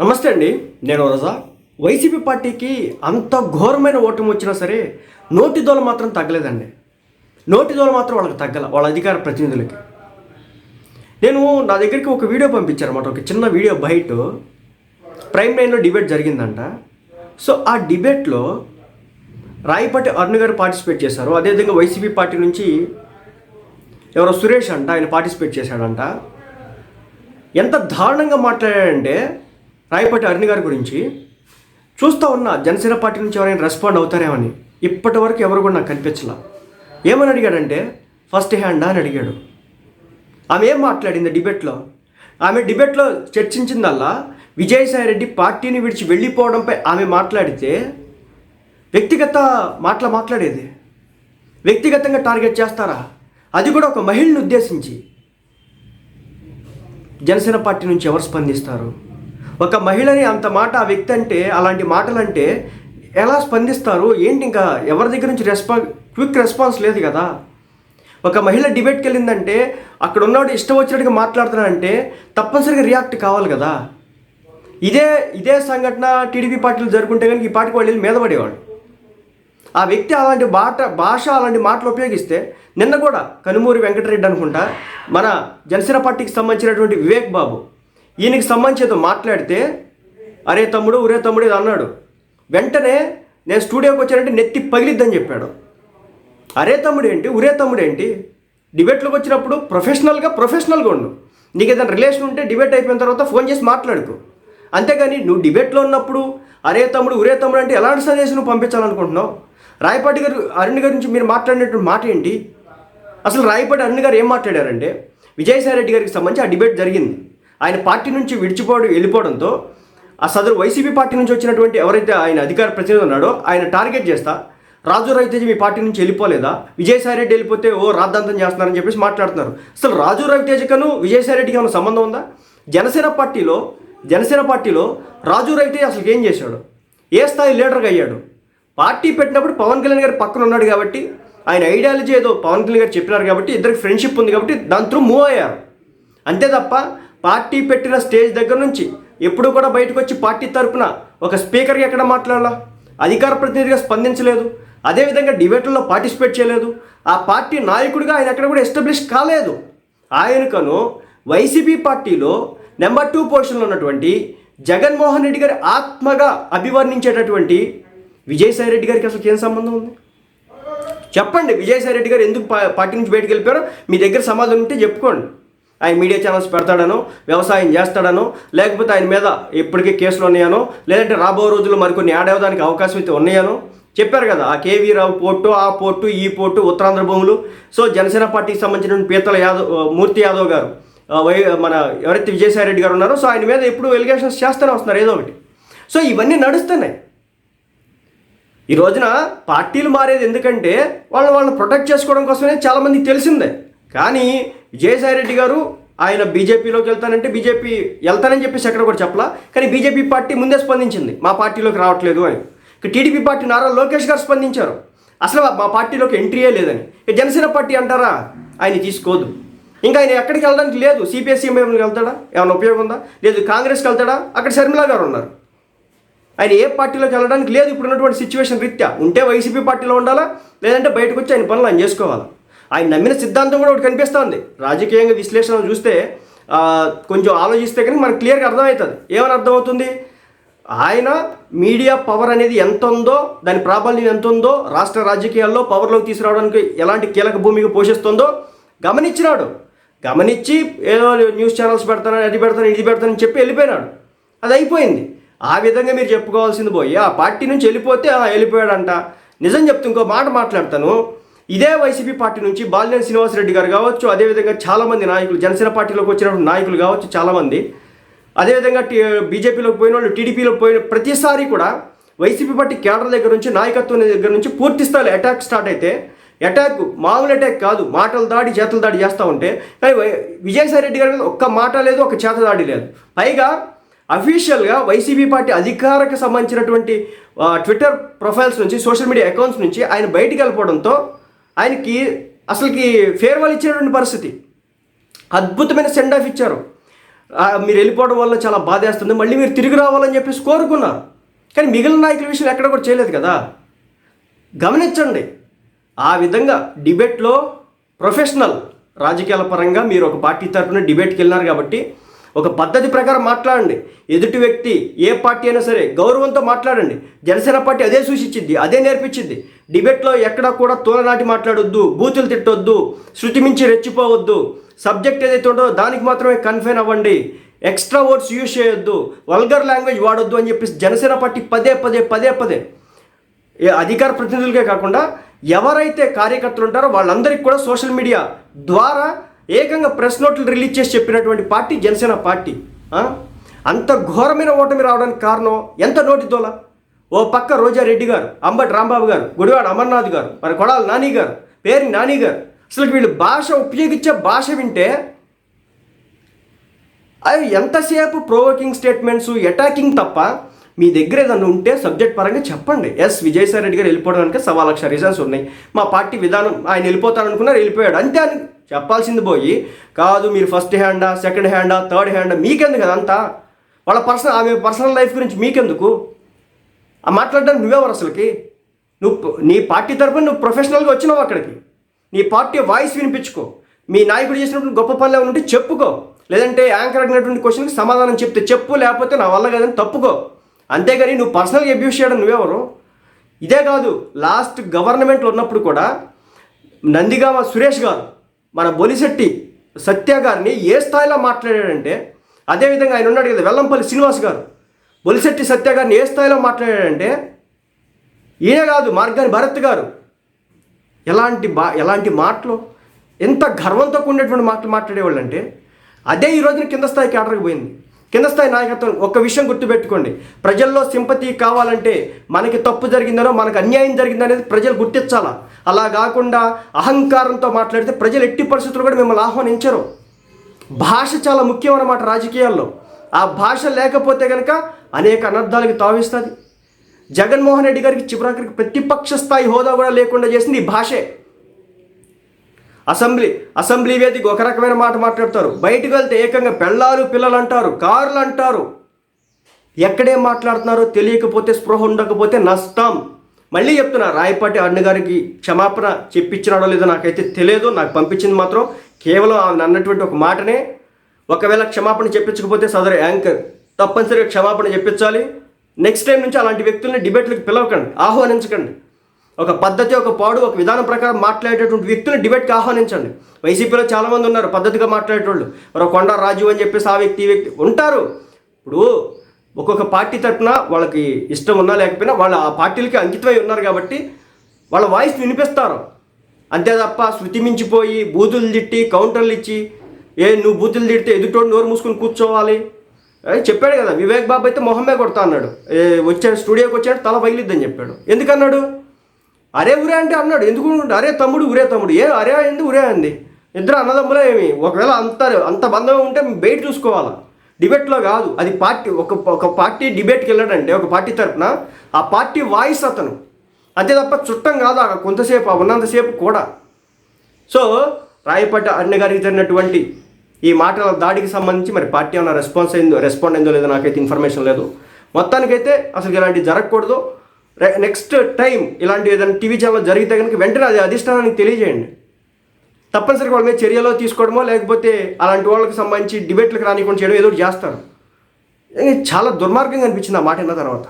నమస్తే అండి. నేను రజా. వైసీపీ పార్టీకి అంత ఘోరమైన ఓటమి వచ్చినా సరే నోటి దోల మాత్రం తగ్గలేదండి. నోటి దోల మాత్రం వాళ్ళకి తగ్గల వాళ్ళ అధికార ప్రతినిధులకి. నేను నా దగ్గరికి ఒక వీడియో పంపించారన్నమాట ఒక చిన్న వీడియో బయట. ప్రైమ్ లైన్లో డిబేట్ జరిగిందంట. సో ఆ డిబేట్లో రాయపాటి అరుణ్ గారు పార్టిసిపేట్ చేశారు. అదేవిధంగా వైసీపీ పార్టీ నుంచి ఎవరో సురేష్ అంట ఆయన పార్టిసిపేట్ చేశాడంట. ఎంత దారుణంగా మాట్లాడాడంటే రాయపాటి అరుణ్ గారి గురించి చూస్తూ ఉన్నా జనసేన పార్టీ నుంచి ఎవరైనా రెస్పాండ్ అవుతారేమని ఇప్పటి వరకు ఎవరు కూడా నాకు కనిపించలా. ఏమని అడిగాడంటే ఫస్ట్ హ్యాండా అని అడిగాడు. ఆమె ఏం మాట్లాడింది డిబేట్లో? ఆమె డిబేట్లో చర్చించిందల్లా విజయసాయిరెడ్డి పార్టీని విడిచి వెళ్ళిపోవడంపై ఆమె మాట్లాడితే వ్యక్తిగత మాటలు మాట్లాడేది. వ్యక్తిగతంగా టార్గెట్ చేస్తారా? అది కూడా ఒక మహిళను ఉద్దేశించి. జనసేన పార్టీ నుంచి ఎవరు స్పందిస్తారు? ఒక మహిళని అంత మాట ఆ వ్యక్తి అంటే అలాంటి మాటలంటే ఎలా స్పందిస్తారు? ఏంటి ఇంకా ఎవరి దగ్గర నుంచి రెస్పా క్విక్ రెస్పాన్స్ లేదు కదా. ఒక మహిళ డిబేట్కి వెళ్ళిందంటే అక్కడ ఉన్నవాడు ఇష్టం వచ్చినట్టుగా మాట్లాడుతున్నాడంటే తప్పనిసరిగా రియాక్ట్ కావాలి కదా. ఇదే ఇదే సంఘటన టీడీపీ పార్టీలు జరుగుంటే కనుక ఈ పార్టీకి వాళ్ళు వెళ్ళి మీద పడేవాడు ఆ వ్యక్తి అలాంటి బాట భాష అలాంటి మాటలు ఉపయోగిస్తే నిన్న కూడా కనుమూరి వెంకటరెడ్డి అనుకుంటా మన జనసేన పార్టీకి సంబంధించినటువంటి వివేక్ బాబు ఈయనకి సంబంధించి ఏదో మాట్లాడితే అరే తమ్ముడు ఒరే తమ్ముడు ఇది అన్నాడు. వెంటనే నేను స్టూడియోకి వచ్చానంటే నెత్తి పగిలిద్దని చెప్పాడు. అరే తమ్ముడు ఏంటి? ఉరే తమ్ముడు ఏంటి? డిబేట్లోకి వచ్చినప్పుడు ప్రొఫెషనల్గా ప్రొఫెషనల్గా ఉండు. నీకు ఏదైనా రిలేషన్ ఉంటే డిబేట్ అయిపోయిన తర్వాత ఫోన్ చేసి మాట్లాడుకో. అంతేగాని నువ్వు డిబేట్లో ఉన్నప్పుడు అరే తమ్ముడు ఉరే తమ్ముడు అంటే ఎలాంటి సందేశం నువ్వు పంపించాలనుకుంటున్నావు? రాయపాటి గారు అరుణ్ గారి నుంచి మీరు మాట్లాడినటువంటి మాట ఏంటి? అసలు రాయపాటి అరుణ్ గారు ఏం మాట్లాడారంటే విజయసాయి రెడ్డి గారికి సంబంధించి ఆ డిబేట్ జరిగింది. ఆయన పార్టీ నుంచి విడిచిపోవడం వెళ్ళిపోవడంతో ఆ సదరు వైసీపీ పార్టీ నుంచి వచ్చినటువంటి ఎవరైతే ఆయన అధికార ప్రతినిధి ఉన్నాడో ఆయన టార్గెట్ చేస్తా రాజు రవితేజ మీ పార్టీ నుంచి వెళ్ళిపోలేదా? విజయసాయి రెడ్డి వెళ్ళిపోతే ఓ రాద్ధాంతం చేస్తున్నారని చెప్పేసి మాట్లాడుతున్నారు. అసలు రాజు రవితేజకను విజయసాయి రెడ్డికి ఏమైనా సంబంధం ఉందా? జనసేన పార్టీలో జనసేన పార్టీలో రాజు రవితేజ అసలు ఏం చేశాడు? ఏ స్థాయి లీడర్గా అయ్యాడు? పార్టీ పెట్టినప్పుడు పవన్ కళ్యాణ్ గారు పక్కన ఉన్నాడు కాబట్టి ఆయన ఐడియాలజీ ఏదో పవన్ కళ్యాణ్ గారు చెప్పినారు కాబట్టి ఇద్దరికి ఫ్రెండ్షిప్ ఉంది కాబట్టి దాని త్రూ మూవ్ అయ్యారు. అంతే తప్ప పార్టీ పెట్టిన స్టేజ్ దగ్గర నుంచి ఎప్పుడు కూడా బయటకు వచ్చి పార్టీ తరపున ఒక స్పీకర్కి ఎక్కడ మాట్లాడాలా? అధికార ప్రతినిధిగా స్పందించలేదు. అదేవిధంగా డిబేట్లలో పార్టిసిపేట్ చేయలేదు. ఆ పార్టీ నాయకుడిగా ఆయన ఎక్కడ కూడా ఎస్టాబ్లిష్ కాలేదు. ఆయనకను వైసీపీ పార్టీలో నెంబర్ టూ పొజిషన్లో ఉన్నటువంటి జగన్మోహన్ రెడ్డి గారి ఆత్మగా అభివర్ణించేటటువంటి విజయసాయి రెడ్డి గారికి అసలు ఏం సంబంధం ఉంది? చెప్పండి విజయసాయి రెడ్డి గారు ఎందుకు పార్టీ నుంచి బయటకు వెళ్ళిపోయారో? మీ దగ్గర సమాధానం ఉంటే చెప్పుకోండి. ఆయన మీడియా ఛానల్స్ పెడతాడనో వ్యవసాయం చేస్తాడనో లేకపోతే ఆయన మీద ఇప్పటికే కేసులు ఉన్నాయనో లేదంటే రాబో రోజుల్లో మరికొన్ని యాడ్ అవ్వడానికి అవకాశం అయితే ఉన్నాయనో చెప్పారు కదా ఆ కేవీ రావు పోర్టు ఆ పోర్టు ఈ పోర్టు ఉత్తరాంధ్ర భూములు. సో జనసేన పార్టీకి సంబంధించిన పీతల యాదవ్ మూర్తి యాదవ్ గారు వై మన ఎవరైతే విజయసాయి రెడ్డి గారు ఉన్నారో సో ఆయన మీద ఎప్పుడు ఎలిగేషన్స్ చేస్తూనే వస్తున్నారు ఏదో ఒకటి. సో ఇవన్నీ నడుస్తున్నాయి. ఈ రోజున పార్టీలు మారేది ఎందుకంటే వాళ్ళు వాళ్ళని ప్రొటెక్ట్ చేసుకోవడం కోసమే చాలామందికి తెలిసిందే. కానీ విజయసాయి రెడ్డి గారు ఆయన బీజేపీలోకి వెళ్తానంటే బీజేపీ వెళ్తానని చెప్పేసి ఎక్కడ కూడా చెప్పలా. కానీ బీజేపీ పార్టీ ముందే స్పందించింది మా పార్టీలోకి రావట్లేదు అని. ఇక టీడీపీ పార్టీ నారా లోకేష్ గారు స్పందించారు. అసలు మా పార్టీలోకి ఎంట్రీయే లేదని. ఇక జనసేన పార్టీ అంటారా? ఆయన తీసుకోదు. ఇంకా ఆయన ఎక్కడికి వెళ్ళడానికి లేదు. సిపిఎస్సీ వెళ్తాడా? ఏమైనా ఉపయోగం ఉందా? లేదు కాంగ్రెస్కి వెళ్తాడా? అక్కడ శర్మిలా గారు ఉన్నారు. ఆయన ఏ పార్టీలోకి వెళ్ళడానికి లేదు. ఇప్పుడు ఉన్నటువంటి సిచ్యువేషన్ రీత్యా. ఉంటే వైసీపీ పార్టీలో ఉండాలా? లేదంటే బయటకు వచ్చి ఆయన పనులు ఆయన చేసుకోవాలా? ఆయన నమ్మిన సిద్ధాంతం కూడా ఒకటి కనిపిస్తుంది. రాజకీయంగా విశ్లేషణ చూస్తే కొంచెం ఆలోచిస్తే కానీ మనకు క్లియర్గా అర్థమవుతుంది. ఏమని అర్థమవుతుంది? ఆయన మీడియా పవర్ అనేది ఎంత ఉందో దాని ప్రాబల్యం ఎంత ఉందో రాష్ట్ర రాజకీయాల్లో పవర్లోకి తీసుకురావడానికి ఎలాంటి కీలక భూమిక పోషిస్తుందో గమనించినాడు. గమనించి ఏదో న్యూస్ ఛానల్స్ పెడతాను అది పెడతాను ఇది పెడతానని చెప్పి వెళ్ళిపోయినాడు. అది అయిపోయింది. ఆ విధంగా మీరు చెప్పుకోవాల్సింది పోయి ఆ పార్టీ నుంచి వెళ్ళిపోతే వెళ్ళిపోయాడంట. నిజం చెప్తే ఇంకో మాట మాట్లాడతాను. ఇదే వైసీపీ పార్టీ నుంచి బాలినేని శ్రీనివాసరెడ్డి గారు కావచ్చు అదేవిధంగా చాలామంది నాయకులు జనసేన పార్టీలోకి వచ్చినటువంటి నాయకులు కావచ్చు చాలామంది. అదేవిధంగా టీ బీజేపీలోకి పోయిన వాళ్ళు టీడీపీలోకి పోయిన ప్రతిసారి కూడా వైసీపీ పార్టీ కేడర్ దగ్గర నుంచి నాయకత్వం దగ్గర నుంచి పూర్తి స్థాయిలో అటాక్ స్టార్ట్ అయితే అటాక్ మామూలు అటాక్ కాదు మాటలు దాడి చేతులు దాడి చేస్తూ ఉంటే కానీ విజయసాయి రెడ్డి గారి మీద ఒక్క మాట లేదు ఒక చేత దాడి లేదు. పైగా అఫీషియల్గా వైసీపీ పార్టీ అధికారకు సంబంధించినటువంటి ట్విట్టర్ ప్రొఫైల్స్ నుంచి సోషల్ మీడియా అకౌంట్స్ నుంచి ఆయన బయటికి వెళ్ళిపోవడంతో ఆయనకి అసలుకి ఫేర్వెల్ ఇచ్చినటువంటి పరిస్థితి. అద్భుతమైన సెండ్ ఆఫ్ ఇచ్చారు. మీరు వెళ్ళిపోవడం వల్ల చాలా బాధేస్తుంది. మళ్ళీ మీరు తిరిగి రావాలని చెప్పేసి కోరుకున్నారు. కానీ మిగిలిన నాయకుల విషయం ఎక్కడ కూడా చేయలేదు కదా. గమనించండి. ఆ విధంగా డిబేట్లో ప్రొఫెషనల్ రాజకీయాల పరంగా మీరు ఒక పార్టీ తరఫున డిబేట్కి వెళ్ళినారు కాబట్టి ఒక పద్ధతి ప్రకారం మాట్లాడండి. ఎదుటి వ్యక్తి ఏ పార్టీ అయినా సరే గౌరవంతో మాట్లాడండి. జనసేన పార్టీ అదే సూచించింది అదే నేర్పించింది. డిబేట్లో ఎక్కడా కూడా తోలనాటి మాట్లాడొద్దు బూతులు తిట్టొద్దు శృతి మించి రెచ్చిపోవద్దు. సబ్జెక్ట్ ఏదైతే ఉందో దానికి మాత్రమే కన్ఫైన్ అవ్వండి. ఎక్స్ట్రా వర్డ్స్ యూజ్ చేయొద్దు వల్గర్ లాంగ్వేజ్ వాడొద్దు అని చెప్పేసి జనసేన పార్టీ పదే పదే పదే పదే. అధికార ప్రతినిధులకే కాకుండా ఎవరైతే కార్యకర్తలు ఉంటారో వాళ్ళందరికీ కూడా సోషల్ మీడియా ద్వారా ఏకంగా ప్రెస్ నోట్లు రిలీజ్ చేసి చెప్పినటువంటి పార్టీ జనసేన పార్టీ అంత ఘోరమైన ఓటమి రావడానికి కారణం ఎంత నోటిదోల ఓ పక్క రోజారెడ్డి గారు అంబటి రాంబాబు గారు గుడివాడ అమర్నాథ్ గారు మరి కొడాలి నాని గారు పేరు నాని గారు అసలు వీళ్ళు భాష ఉపయోగించే భాష వింటే అవి ఎంతసేపు ప్రోవోకింగ్ స్టేట్మెంట్స్ అటాకింగ్ తప్ప మీ దగ్గర ఏదైనా ఉంటే సబ్జెక్ట్ పరంగా చెప్పండి. ఎస్ విజయసాయి రెడ్డి గారు వెళ్ళిపోవడానికి సవా లక్ష రీజన్స్ ఉన్నాయి. మా పార్టీ విధానం ఆయన వెళ్ళిపోతారనుకున్నారు వెళ్ళిపోయాడు. అంతే అని చెప్పాల్సింది పోయి కాదు మీరు ఫస్ట్ హ్యాండా సెకండ్ హ్యాండా థర్డ్ హ్యాండా మీకెందుకు అదంతా? వాళ్ళ పర్సనల్ ఆమె పర్సనల్ లైఫ్ గురించి మీకెందుకు? ఆ మాట్లాడడానికి నువ్వెవరు అసలుకి? నువ్వు నీ పార్టీ తరఫున నువ్వు ప్రొఫెషనల్గా వచ్చినావు అక్కడికి? నీ పార్టీ వాయిస్ వినిపించుకో. మీ నాయకుడు చేసినటువంటి గొప్ప పనులు ఏమైనా ఉంటే చెప్పుకో. లేదంటే యాంకర్ అడిగినటువంటి క్వశ్చన్కి సమాధానం చెప్తే చెప్పు లేకపోతే నా వల్ల కదని తప్పుకో. అంతేగాని నువ్వు పర్సనల్గా అబ్యూస్ చేయడం నువ్వెవరు? ఇదే కాదు లాస్ట్ గవర్నమెంట్లో ఉన్నప్పుడు కూడా నందిగామ సురేష్ గారు మన బొలిశెట్టి సత్య గారిని ఏ స్థాయిలో మాట్లాడాడంటే అదేవిధంగా ఆయన ఉన్నాడు కదా వెల్లంపల్లి శ్రీనివాస్ గారు. బొలిశెట్టి సత్య గారిని ఏ స్థాయిలో మాట్లాడాడంటే ఈయన కాదు మార్గాని భరత్ గారు. ఎలాంటి బా ఎలాంటి మాటలు ఎంత గర్వంతో కూడినటువంటి మాటలు మాట్లాడేవాళ్ళు అంటే అదే ఈ రోజున కింద స్థాయికి ఆర్డర్కి పోయింది. కింద స్థాయి నాయకత్వం ఒక విషయం గుర్తుపెట్టుకోండి. ప్రజల్లో సింపతి కావాలంటే మనకి తప్పు జరిగిందనో మనకు అన్యాయం జరిగిందనేది ప్రజలు గుర్తించాలా? అలా కాకుండా అహంకారంతో మాట్లాడితే ప్రజలు ఎట్టి పరిస్థితులు కూడా మిమ్మల్ని ఆహ్వానించరు. భాష చాలా ముఖ్యం అన్నమాట రాజకీయాల్లో. ఆ భాష లేకపోతే కనుక అనేక అనర్థాలకు తావిస్తుంది. జగన్మోహన్ రెడ్డి గారికి చివరికి ప్రతిపక్ష స్థాయి హోదా కూడా లేకుండా చేసింది ఈ భాషే. అసెంబ్లీ అసెంబ్లీ వేదిక ఒక రకమైన మాట మాట్లాడతారు. బయటకు వెళ్తే ఏకంగా పెళ్ళాలు పిల్లలు అంటారు కార్లు అంటారు ఎక్కడేం మాట్లాడుతున్నారో తెలియకపోతే స్పృహ ఉండకపోతే నష్టం. మళ్ళీ చెప్తున్నా రాయపాటి అన్నగారికి క్షమాపణ చెప్పించినాడో లేదో నాకైతే తెలియదు నాకు పంపించింది మాత్రం కేవలం ఆమె అన్నటువంటి ఒక మాటనే. ఒకవేళ క్షమాపణ చెప్పించకపోతే సదరు యాంకర్ తప్పనిసరిగా క్షమాపణ చెప్పించాలి. నెక్స్ట్ టైం నుంచి అలాంటి వ్యక్తుల్ని డిబేట్లకు పిలవకండి ఆహ్వానించకండి. ఒక పద్ధతి ఒక పాడు ఒక విధానం ప్రకారం మాట్లాడేటటువంటి వ్యక్తులను డిబేట్కి ఆహ్వానించండి. వైసీపీలో చాలామంది ఉన్నారు పద్ధతిగా మాట్లాడేటోళ్ళు. మరో కొండ రాజు అని చెప్పేసి ఆ వ్యక్తి వ్యక్తి ఉంటారు. ఇప్పుడు ఒక్కొక్క పార్టీ తరఫున వాళ్ళకి ఇష్టం ఉన్నా లేకపోయినా వాళ్ళ ఆ పార్టీలకి అంకితమై ఉన్నారు కాబట్టి వాళ్ళ వాయిస్ వినిపిస్తారు. అంతే తప్ప శృతి మించిపోయి బూతులు తిట్టి కౌంటర్లు ఇచ్చి ఏ నువ్వు బూతులు తిడితే ఎదుటోడు నోరు మూసుకుని కూర్చోవాలి. చెప్పాడు కదా వివేక్ బాబు అయితే మొహమ్మే కొడతా అన్నాడు. ఏ, వచ్చాడు స్టూడియోకి వచ్చాడు తల పగిలిద్దని చెప్పాడు. ఎందుకన్నాడు? అరే ఉరే అంటే అన్నాడు. ఎందుకు అరే తమ్ముడు ఉరే తమ్ముడు. ఏ అరే అయింది ఉరే అంది ఇద్దరు అన్నదమ్ములే ఏమి? ఒకవేళ అంత అంత బంధం ఉంటే బయట చూసుకోవాలా? డిబేట్లో కాదు. అది పార్టీ ఒక ఒక పార్టీ డిబేట్కి వెళ్ళాడంటే ఒక పార్టీ తరఫున ఆ పార్టీ వాయిస్ అతను. అంతే తప్ప చుట్టం కాదు ఆ కొంతసేపు ఆ ఉన్నంతసేపు కూడా. సో రాయపట్ట అన్న గారికి జరిగినటువంటి ఈ మాటల దాడికి సంబంధించి మరి పార్టీ ఏమైనా రెస్పాన్స్ అయిందో రెస్పాండ్ అయిందో లేదో నాకైతే ఇన్ఫర్మేషన్ లేదు. మొత్తానికైతే అసలు ఇలాంటివి జరగకూడదు. నెక్స్ట్ టైం ఇలాంటి ఏదైనా టీవీ ఛానల్ జరిగితే కనుక వెంటనే అది అధిష్టానానికి తెలియజేయండి. తప్పనిసరిగా వాళ్ళ మీద చర్యలో తీసుకోవడమో లేకపోతే అలాంటి వాళ్ళకి సంబంధించి డిబేట్లకు రానికుండా చేయడం ఏదో చేస్తారు. చాలా దుర్మార్గంగా అనిపించింది ఆ మాట విన్న తర్వాత.